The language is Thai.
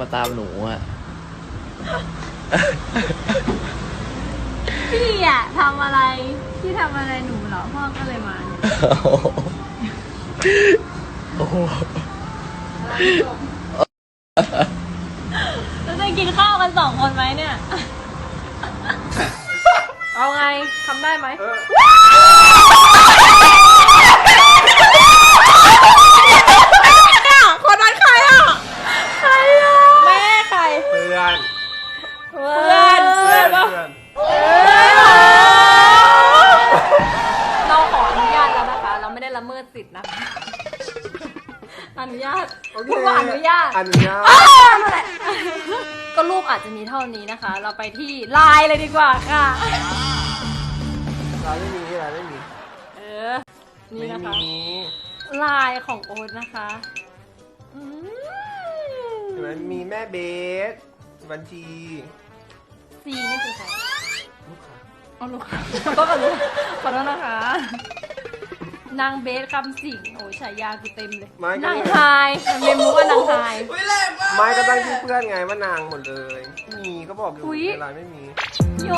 มาตามหนูอะ พี่อะทำอะไร พี่ทำอะไรหนูเหรอ พ่อก็เลยมาเนี่ยโอ้โหแล้วจะกินข้าวกันสองคนไหมเนี่ย เอาไงทำได้ไหม ไม่ได้ละเมิดสิทธิ์นะคะ อนุญาตโอเคพูดว่าอนุญาตอนุญาตก็รูปอาจจะมีเท่านี้นะคะ เราไปที่ไลน์เลยดีกว่าค่ะร้านไม่มีร้านไม่มี เออ นี่ไม่นะคะมีไลน์ของโอ๊ตนะคะอืมเห็นไหมมีแม่เบส บัญชีซีนี่คือใครลูกค้าเอาลูกค้าก็กับลูกขอโทษนะคะ นางเบสคำสิงโอ้ยฉายากูเต็มเลย ไม่ก็ นางไฮมันเรียนรู้ว่านางไฮไม่ก็ตั้งที่เพื่อนไงว่านางหมดเลย มีก็บอกอยู่อุ๊ยในร้านไม่มี โย